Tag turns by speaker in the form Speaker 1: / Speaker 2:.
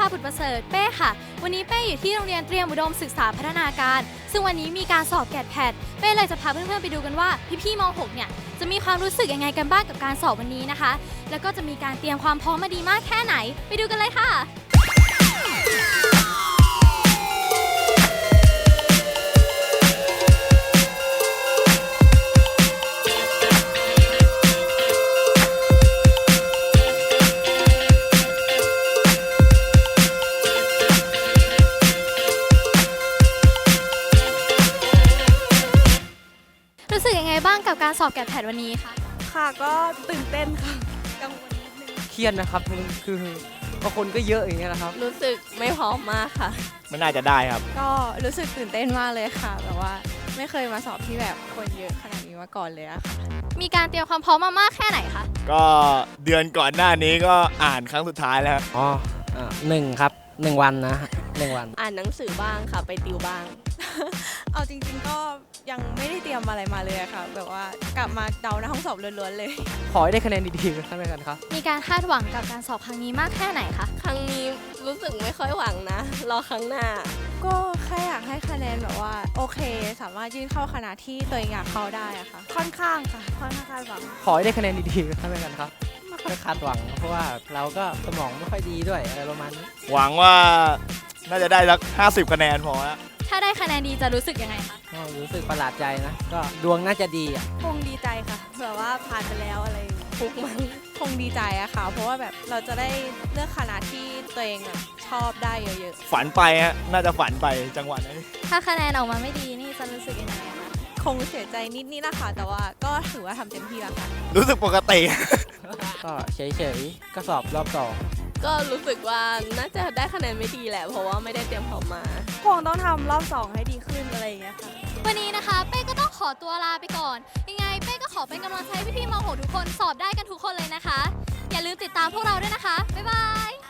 Speaker 1: ริฐเป้ค่ะ วันนี้เป้อยู่ที่โรงเรียนเตรียมอุดมศึกษาพัฒนาการ ซึ่งวันนี้มีการสอบแกดแพดเป้เลยจะพาเพื่อนๆไปดูกันว่าพี่ๆม .6 เนี่ยจะมีความรู้สึกยังไงกันบ้างกับการสอบวันนี้นะคะ แล้วก็จะมีการเตรียมความพร้อมมาดีมากแค่ไหน ไปดูกันเลยค่ะ รู้สึกยังไงบ้างกับการสอบแกดแพดวันนี้คะ
Speaker 2: ค่ะก็ตื่นเต้นค่ะกังวลนิดนึง
Speaker 3: เครียดนะครับมันคือบางคนก็เยอะอย่างเงี้ยนะครับ
Speaker 2: รู้สึกไม่พร้อมมากค่ะ
Speaker 4: มันน่าจะได้ครับ
Speaker 2: ก็รู้สึกตื่นเต้นมากเลยค่ะแบบว่าไม่เคยมาสอบที่แบบคนเยอะขนาดนี้มาก่อนเลยอะค่ะ
Speaker 1: มีการเตรียมความพร้อมมามากแค่ไหนคะ
Speaker 4: ก็เดือนก่อนหน้านี้ก็อ่านครั้งสุดท้ายแล้วครับ
Speaker 3: อ๋ออ่าหนึ่งครับหนึ่งวันนะหนึ่งวัน
Speaker 5: อ่านหนังสือบ้างค่ะ ไปติวบ้าง
Speaker 2: เอาจริงๆก็ ยังไม่ได้เตรียมอะไรมาเลยอะค่ะ แบบว่ากลับมาเดาในห้องสอบล้วนๆเลย
Speaker 3: ขอให้ได้คะแนนดีๆกันแล้วกันครับ
Speaker 1: มีการคาดหวังกับการสอบครั้งนี้มากแค่ไหนคะ
Speaker 5: ครั้งนี้รู้สึกไม่ค่อยหวังนะ รอครั้งหน้า
Speaker 2: ก็แค่อยากให้คะแนนแบบว่าโอเค สามารถยื่นเข้าคณะที่ตัวเองอยากเข้าได้อะค่ะ ค่อนข้างค่ะ ค่อนข้างคาดหวัง
Speaker 3: ขอให้ได้คะแนนดีๆกันแล้วกันครับไม่คาดหวัง เพราะว่าเราก็สมองไม่ค่อยดีด้วยอะไรประมาณนี้
Speaker 4: หวังว่าน่าจะได้สัก50 คะแนนพอแล้ว
Speaker 1: ถ้าได้คะแนนดีจะรู้สึกยังไงคะ
Speaker 3: ก็รู้สึกประหลาดใจนะ ก็ดวงน่าจะดีอะ
Speaker 2: คงดีใจค่ะแบบว่าผ่านไปแล้วอะไรอย่างเงี้ย
Speaker 5: ฟุกมั้ง
Speaker 2: คงดีใจอะค่ะ เพราะว่าแบบเราจะได้เลือกคณะที่ตัวเองแบบชอบได้เยอะ
Speaker 4: ฝันไปฮะ น่าจะฝันไปจังหวะนั้น
Speaker 1: ถ้าคะแนนออกมาไม่ดีนี่จะรู้สึกยังไงอะคะ
Speaker 2: ๆ คงเสียใจนิดๆนะคะแต่ว่าก็ถือว่าทำเต็มที่แล้วค่ะ
Speaker 4: รู้สึกปกติ
Speaker 3: ก็เฉยๆก็สอบรอบสอง
Speaker 5: ก็รู้สึกว่าน่าจะได้คะแนนไม่ดีแหละ เพราะว่าไม่ได้เตรียมพร้อมมา
Speaker 2: คงต้องทำรอบสองให้ดีขึ้นอะไรอย่างเงี้ยค่ะ
Speaker 1: วันนี้นะคะ เป้ก็ต้องขอตัวลาไปก่อน ยังไงเป้ก็ขอเป็นกำลังใจให้พี่ๆม .6 ทุกคนสอบได้กันทุกคนเลยนะคะ อย่าลืมติดตามพวกเราด้วยนะคะ บ๊ายบาย